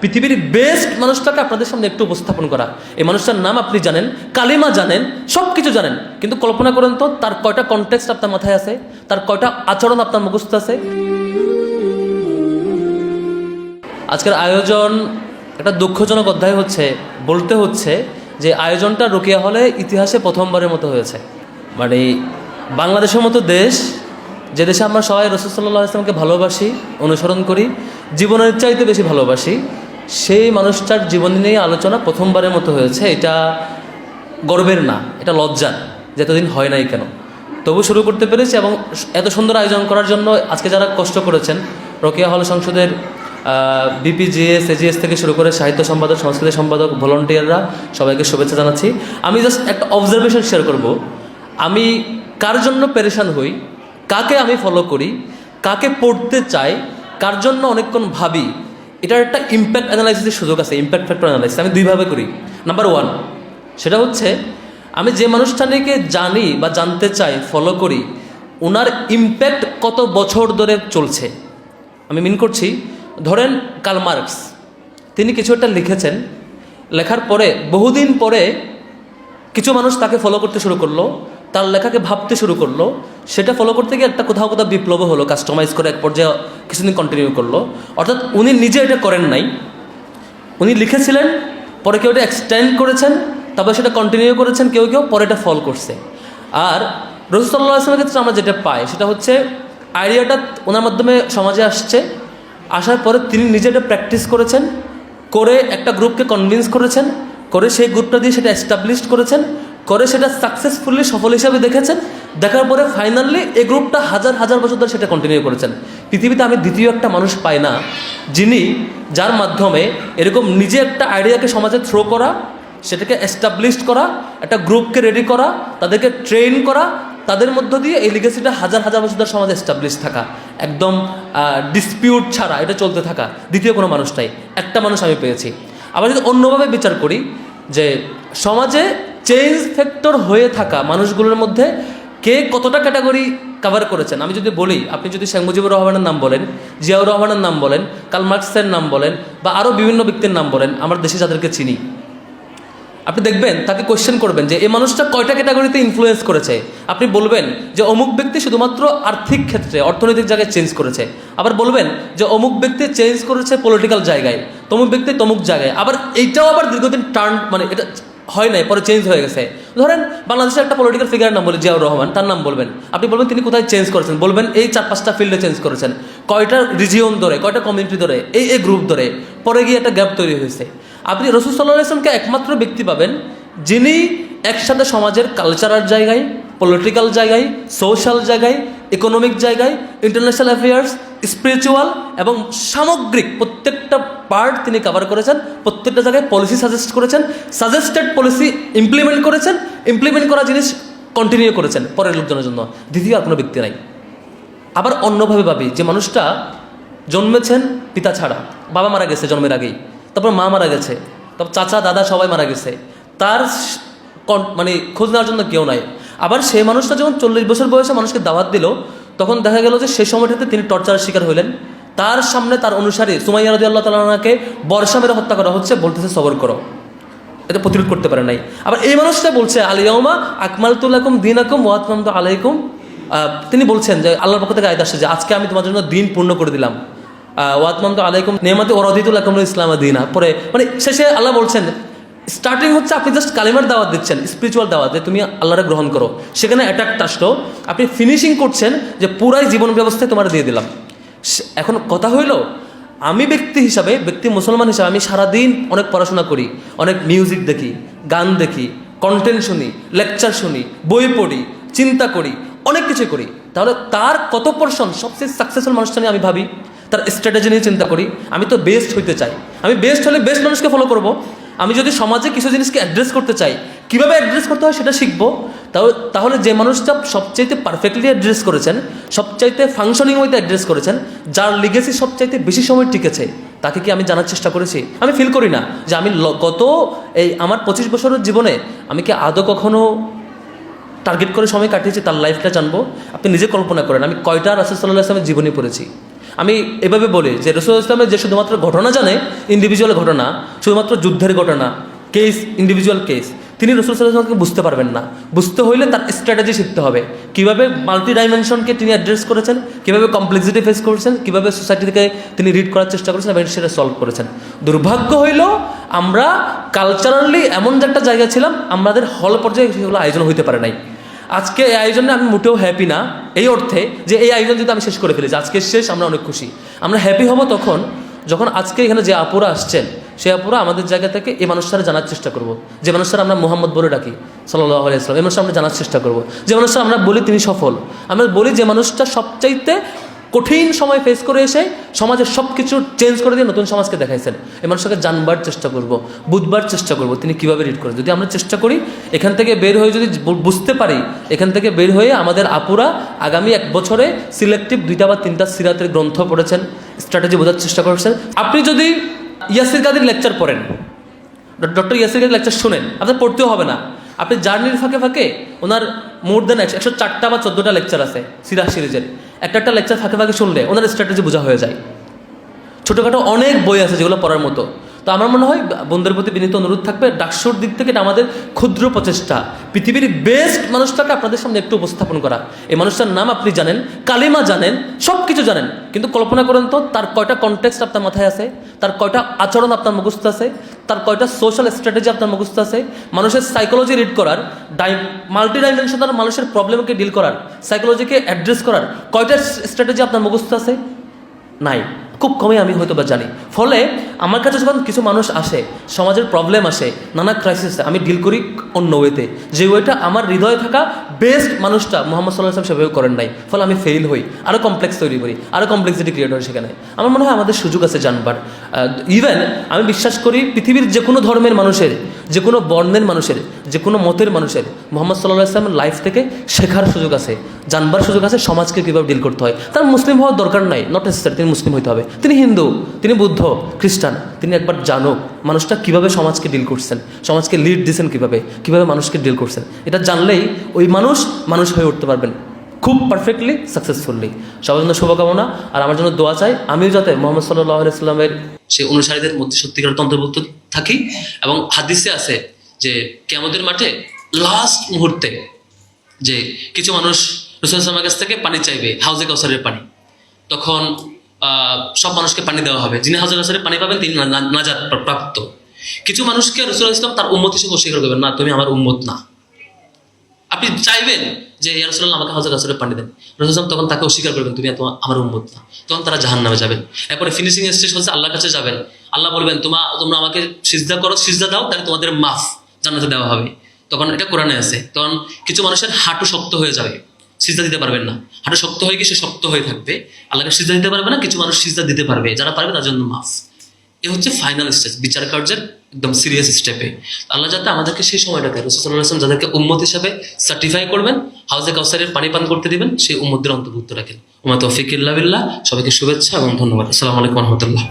পৃথিবীর বেস্ট মানুষটাকে আপনাদের সামনে একটু উপস্থাপন করা। এই মানুষটার নাম আপনি জানেন, কালিমা জানেন সব কিছু জানেন। কিন্তু কল্পনা করেন তো, তার কয়টা কন্টেক্সট আপনার মাথায় আছে? তার কয়টা আচরণ আপনার মুখস্থ আছে? আজকের আয়োজন একটা দুঃখজনক অধ্যায় হচ্ছে, বলতে হচ্ছে যে আয়োজনটা রোকিয়া হলে ইতিহাসে প্রথমবারের মতো হয়েছে। মানে বাংলাদেশের মতো দেশ, যে দেশে আমরা সবাই রসুল্লাহ ইসলামকে ভালোবাসি, অনুসরণ করি, জীবনের চাইতে বেশি ভালোবাসি সেই মানুষটার জীবন নিয়ে আলোচনা প্রথমবারের মতো হয়েছে, এটা গর্বের না, এটা লজ্জার যে এতদিন হয় নাই কেন। তবু শুরু করতে পেরেছি এবং এত সুন্দর আয়োজন করার জন্য আজকে যারা কষ্ট করেছেন, রোকেয়া হল সংসদের বিপিজিএস এজিএস থেকে শুরু করে সাহিত্য সম্পাদক, সংস্কৃতি সম্পাদক, ভলান্টিয়াররা সবাইকে শুভেচ্ছা জানাচ্ছি। আমি জাস্ট একটা অবজারভেশন শেয়ার করব। আমি কার জন্য পেরেশান হই, কাকে আমি ফলো করি, কাকে পড়তে চাই, কার জন্য অনেকক্ষণ ভাবি এটার একটা ইম্প্যাক্ট অ্যানালাইসিসের সুযোগ আছে ইম্প্যাক্ট ফ্যাক্টর অ্যানালাইসিস আমি দুইভাবে করি। নাম্বার ওয়ান সেটা হচ্ছে, আমি যে মানুষটাকে জানি বা জানতে চাই ফলো করি ওনার ইম্প্যাক্ট কত বছর ধরে চলছে? আমি মিন করছি, ধরেন কার্ল মার্কস তিনি কিছু একটা লিখেছেন, লেখার পরে, বহুদিন পরে কিছু মানুষ তাকে ফলো করতে শুরু করল তার লেখাকে ভাবতে শুরু করল। সেটা ফলো করতে গিয়ে একটা কোথাও কোথাও বিপ্লব হলো কাস্টমাইজ করে এক পর্যায়ে কিছুদিন কন্টিনিউ করল। অর্থাৎ উনি নিজে এটা করেন নাই। উনি লিখেছিলেন, পরে কেউ এটা এক্সটেন্ড করেছেন, তারপরে সেটা কন্টিনিউ করেছেন, কেউ কেউ পরে এটা ফল করছে। আর রসুল্লাহ আসলামের ক্ষেত্রে আমরা যেটা পাই, সেটা হচ্ছে আইডিয়াটা ওনার মাধ্যমে সমাজে আসছে। আসার পরে তিনি নিজে এটা প্র্যাকটিস করেছেন, করে একটা গ্রুপকে কনভিন্স করেছেন, করে সেই গ্রুপটা দিয়ে সেটা এস্টাবলিশ করেছেন। করে সেটা সাকসেসফুলি সফল হিসাবে দেখেছেন। দেখার পরে ফাইনালি এই গ্রুপটা হাজার হাজার বছর ধরে সেটা কন্টিনিউ করেছেন। পৃথিবীতে আমি দ্বিতীয় একটা মানুষ পাই না, যিনি যার মাধ্যমে এরকম নিজে একটা আইডিয়াকে সমাজে থ্রো করা, সেটাকে এস্টাবলিশ করা, একটা গ্রুপকে রেডি করা, তাদেরকে ট্রেন করা, তাদের মধ্য দিয়ে এই লিগেসিটা হাজার হাজার বছর ধরে সমাজে এস্টাবলিশ থাকা, একদম ডিসপিউট ছাড়া এটা চলতে থাকা, দ্বিতীয় কোনো মানুষটাই একটা মানুষ আমি পেয়েছি। আবার যদি অন্যভাবে বিচার করি যে সমাজে চেঞ্জ ফ্যাক্টর হয়ে থাকা মানুষগুলোর মধ্যে কে কতটা ক্যাটাগরি কভার করেছেন? আমি যদি বলি, আপনি যদি শেখ মুজিবুর রহমানের নাম বলেন, জিয়াউর রহমানের নাম বলেন কাল মার্কসের নাম বলেন, বা আরও বিভিন্ন ব্যক্তির নাম বলেন, আমার দেশে যাদেরকে চিনি, আপনি দেখবেন, তাকে কোয়েশ্চেন করবেন যে এই মানুষটা কয়টা ক্যাটাগরিতে ইনফ্লুয়েন্স করেছে? আপনি বলবেন যে, অমুক ব্যক্তি শুধুমাত্র আর্থিক ক্ষেত্রে, অর্থনৈতিক জায়গায় চেঞ্জ করেছে। আবার বলবেন যে, অমুক ব্যক্তি চেঞ্জ করেছে পলিটিক্যাল জায়গায়, তমুক ব্যক্তি তমুক জায়গায়। আবার এইটাও আবার দীর্ঘদিন টার্ন মানে এটা হয় নাই, পরে চেঞ্জ হয়ে গেছে। ধরেন বাংলাদেশের একটা পলিটিক্যাল ফিগারের নাম বলে, জিয়াউর রহমান, তার নাম বলবেন। আপনি বলবেন তিনি কোথায় চেঞ্জ করেছেন? বলবেন এই চার পাঁচটা ফিল্ডে চেঞ্জ করেছেন। কয়টা রিজিয়ন ধরে, কয়টা কমিউনিটি ধরে, এই এই গ্রুপ ধরে, পরে গিয়ে একটা গ্যাপ তৈরি হয়েছে। আপনি রসুল সাল্লাহ ইসলামকে একমাত্র ব্যক্তি পাবেন, যিনি একসাথে সমাজের কালচারাল জায়গায় পলিটিক্যাল জায়গায় সোশ্যাল জায়গায় ইকোনমিক জায়গায় ইন্টারন্যাশনাল অ্যাফেয়ার্স স্পিরিচুয়াল এবং সামগ্রিক প্রত্যেকটা পার্ট তিনি কভার করেছেন, প্রত্যেকটা জায়গায় পলিসি সাজেস্ট করেছেন সাজেস্টেড পলিসি ইমপ্লিমেন্ট করেছেন ইমপ্লিমেন্ট করা জিনিস কন্টিনিউ করেছেন পরের লোকজনের জন্য। দ্বিতীয় আর কোনো ব্যক্তি নাই। আবার অন্যভাবে ভাবি, যে মানুষটা জন্মেছেন পিতা ছাড়া, বাবা মারা গেছে জন্মের আগেই, তারপর মা মারা গেছে, তারপর চাচা, দাদা সবাই মারা গেছে, তার মানে খোঁজ নেওয়ার জন্য কেউ নাই। আবার সেই মানুষটা যখন চল্লিশ বছর বয়সে মানুষকে দাওয়াত দিল, তখন দেখা গেল যে সেই সময়টাতে তিনি টর্চারের শিকার হইলেন। তার সামনে তার অনুসারী সুমাইয়া রদি আল্লাহ তালাকে বর্ষা মেরে হত্যা করা হচ্ছে, বলতেছে সবর করো। এটা প্রতিরোধ করতে পারে নাই। আবার এই মানুষটা বলছে আলিয়াউমা আকমাল তুলাকুম দিন আকুম ওয়াতমাম আলাইকুম। তিনি বলছেন যে, আল্লাহর পক্ষ থেকে আয়দ আসছে যে, আজকে আমি তোমার জন্য দিন পূর্ণ করে দিলাম। ওয়াতমাম তো আলাইকুম নেমাতে ওরদিতুল আকুম ইসলাম দিনা। পরে মানে শেষে আল্লাহ বলছেন স্টার্টিং হচ্ছে, আপনি জাস্ট কালিমার দাওয়াত দিচ্ছেন স্পিরিচুয়াল দাওয়াত, যে তুমি আল্লাহরে গ্রহণ করো। সেখানে অ্যাটাক আসলো। আপনি ফিনিশিং করছেন যে, পুরাই জীবন ব্যবস্থায় তোমার দিয়ে দিলাম। এখন কথা হইল, আমি ব্যক্তি হিসাবে, ব্যক্তি মুসলমান হিসাবে আমি সারাদিন অনেক পড়াশোনা করি, অনেক মিউজিক দেখি, গান দেখি কন্টেন্ট শুনি লেকচার শুনি, বই পড়ি, চিন্তা করি, অনেক কিছু করি। তাহলে তার কত পার্সন সবচেয়ে সাকসেসফুল মানুষটা নিয়ে আমি ভাবি? তার স্ট্র্যাটেজি নিয়ে চিন্তা করি, আমি তো বেস্ট হইতে চাই। আমি বেস্ট হলে বেস্ট মানুষকে ফলো করব। আমি যদি সমাজে কিছু জিনিসকে অ্যাড্রেস করতে চাই, কীভাবে অ্যাড্রেস করতে হয় সেটা শিখব। তাহলে যে মানুষটা সবচাইতে পারফেক্টলি অ্যাড্রেস করেছেন সবচাইতে ফাংশনিং ওইতে অ্যাড্রেস করেছেন, যার লিগেসি সবচাইতে বেশি সময় টিকেছে, তাকে কি আমি জানার চেষ্টা করেছি? আমি ফিল করি না যে আমি গত এই আমার পঁচিশ বছরের জীবনে আমি কি আদৌ কখনো টার্গেট করে সময় কাটিয়েছি তার লাইফটা জানব? আপনি নিজে কল্পনা করেন, আমি কয়টা রাসুল সাল্লাহ আসলামের জীবনী পড়েছি? আমি এভাবে বলি যে রসুল ইসলামের যে শুধুমাত্র ঘটনা জানে ইন্ডিভিজুয়াল ঘটনা, শুধুমাত্র যুদ্ধের ঘটনা কেস ইন্ডিভিজুয়াল কেস তিনি রসুল সাল্লামকে বুঝতে পারবেন না। বুঝতে হইলে তার স্ট্র্যাটেজি শিখতে হবে। কীভাবে মাল্টি ডাইমেনশনকে তিনি অ্যাড্রেস করেছেন, কীভাবে কমপ্লেক্সিটি ফেস করেছেন, কীভাবে সোসাইটি থেকে তিনি রিড করার চেষ্টা করেছেন এবং সেটা সলভ করেছেন। দুর্ভাগ্য হইল, আমরা কালচারালি এমন যে একটা জায়গা ছিলাম, আমাদের হল পর্যায়ে সেগুলো আয়োজন হইতে পারে নাই। আজকে এই আয়োজনে আমি মোটেও হ্যাপি না, এই অর্থে যে এই আয়োজন যদি আমি শেষ করে ফেলেছি আজকে শেষ, আমরা অনেক খুশি। আমরা হ্যাপি হব তখন, যখন আজকে এখানে যে আপুরা আসছেন সেই আপুরা আমাদের জায়গা থেকে এই মানুষটারা জানার চেষ্টা করব। যে মানুষটারা আমরা মোহাম্মদ বলে ডাকি সাল্লাহ আলাইসলাম এই মানুষটা আমরা জানার চেষ্টা করব। যে মানুষটা আমরা বলি তিনি সফল। আমরা বলি যে মানুষটা সবচাইতে কঠিন সময় ফেস করে এসে সমাজের সব কিছু চেঞ্জ করে দিয়ে নতুন সমাজকে দেখাইছেন। এই মানুষটাকে জানবার চেষ্টা করব, বুঝবার চেষ্টা করব তিনি কীভাবে রিড করেন যদি আমরা চেষ্টা করি, এখান থেকে বের হয়ে যদি বুঝতে পারি, এখান থেকে বের হয়ে আমাদের আপুরা আগামী এক বছরে সিলেক্টিভ দুইটা বা তিনটা সিরাতের গ্রন্থ পড়েছেন স্ট্র্যাটেজি বোঝার চেষ্টা করেছেন। আপনি যদি ইয়াসির কাদের লেকচার পড়েন? ডক্টর ইয়াসির কাদের লেকচার শোনেন। আপনার পড়তেও হবে না। আপনি জার্নির ফাঁকে ফাঁকে ওনার মোর দেন একশো চারটা বা চোদ্দোটা লেকচার আছে সিরাজ সিরিজের। একটা একটা লেকচার ফাঁকে ফাঁকে শুনলে ওনার স্ট্র্যাটেজি বোঝা হয়ে যায়। ছোটোখাটো অনেক বই আছে যেগুলো পড়ার মতো। তো আমার মনে হয় বন্ধুদের প্রতি বিনীত অনুরোধ থাকবে, ডাকসুর দিক থেকে এটা আমাদের ক্ষুদ্র প্রচেষ্টা। পৃথিবীর বেস্ট মানুষটাকে আপনাদের সামনে একটু উপস্থাপন করা। এই মানুষটার নাম আপনি জানেন, কালিমা জানেন সব কিছু জানেন। কিন্তু কল্পনা করেন তো, তার কয়টা কনটেক্সট আপনার মাথায় আছে? তার কয়টা আচরণ আপনার মুখস্থ আছে? তার কয়টা সোশ্যাল স্ট্র্যাটেজি আপনার মুখস্থ আছে? মানুষের সাইকোলজি রিড করার, ডাই মাল্টি ডাইমেনশনাল মানুষের প্রবলেমকে ডিল করার সাইকোলজিকে অ্যাড্রেস করার, কয়টা স্ট্র্যাটেজি আপনার মুখস্থ আছে? নাই। খুব কমই আমি হয়তো বা জানি। ফলে আমার কাছে যখন কিছু মানুষ আসে, সমাজের প্রবলেম আসে, নানা ক্রাইসিস আমি ডিল করি অন্য ওয়েতে যে ওয়েটা আমার হৃদয়ে থাকা বেস্ট মানুষটা মোহাম্মদ সাল্লাহ আসলাম সেভাবে করেন নাই। ফলে আমি ফেল হই আরও কমপ্লেক্স তৈরি করি আরও কমপ্লেক্সিটি ক্রিয়েট হয় সেখানে। আমার মনে হয় আমাদের সুযোগ আছে জানবার। ইভেন আমি বিশ্বাস করি পৃথিবীর যে কোনো ধর্মের মানুষের যে কোনো বর্ণের মানুষের যে কোনো মতের মানুষের, মোহাম্মদ সাল্লাহ আসলামের লাইফ থেকে শেখার সুযোগ আছে, জানবার সুযোগ আছে, সমাজকে কীভাবে ডিল করতে হয়। তার মুসলিম হওয়ার দরকার নাই নট নেসেসারি তিনি মুসলিম হইতে হবে। তিনি হিন্দু, তিনি বুদ্ধ, খ্রিস্টান, তিনি একবার জানুক মানুষটা কীভাবে সমাজকে ডিল করছেন, সমাজকে লিড দিচ্ছেন কীভাবে কীভাবে মানুষকে ডিল করছেন। এটা জানলেই ওই মানুষ মানুষ হয়ে উঠতে পারবেন, খুব পারফেক্টলি সাকসেসফুলি সবার জন্য শুভকামনা, আর আমার জন্য দোয়া চাই, আমিও যাতে মোহাম্মদ সাল্লাহ আলাইস্লামের সেই অনুসারীদের মধ্যে সত্যিকার অন্তর্ভুক্ত থাকি এবং হাদিসে আছে যে কেমতের মাঠে লাস্ট মুহূর্তে যে কিছু মানুষ রসুলামের কাছ থেকে পানি চাইবে, হাউজে কাউসারের পানি। তখন সব মানুষকে পানি দেওয়া হবে। যিনি হাউজে কাউসারের পানি পাবেন, তিনি না- না- নাজাত প্রাপ্ত। কিছু মানুষকে রসুল ইসলাম তার উন্মত হিসেবে অস্বীকার করবেন, না, তুমি আমার উন্মত না। আপনি চাইবেন যে ইয়ারসুল্লাহ আমাকে হাজার কাছে পানি দেন। রসুলাম তখন তাকে অস্বীকার করবেন, তুমি তোমার, আমার উম্মত না। তখন তারা জাহান নামে যাবেন এরপরে ফিনিশিং স্টেজ হচ্ছে আল্লাহর কাছে যাবেন। আল্লাহ বলবেন, তোমা, তোমরা আমাকে সিজদা করো, সিজদা দাও, তাহলে তোমাদের মাফ জান্নাতে দেওয়া হবে। তখন এটা কোরআনে আছে। তখন কিছু মানুষের হাঁটু শক্ত হয়ে যাবে, সিজদা দিতে পারবেন না। হাঁটু শক্ত হয়ে গিয়ে সে শক্ত হয়ে থাকবে। আল্লাহকে সিজদা দিতে পারবে না, কিছু মানুষ সিজদা দিতে পারবে, যারা পারবে তার জন্য মাফ। এ হচ্ছে ফাইনাল স্টেজ বিচার কার্যের একদম সিরিয়াস স্টেপে আল্লাহ যাতে আমাদেরকে সেই সময়টাতে রসুল্লাহ যাদেরকে উম্মত হিসাবে সার্টিফাই করবেন, হাউজে কাউসারের পানি পান করতে দিবেন, সেই উম্মতদের অন্তর্ভুক্ত রাখেন। উমা তৌফিক সবাইকে শুভেচ্ছা এবং ধন্যবাদ। আসসালামু আলাইকুম রহমতুল্লাহ।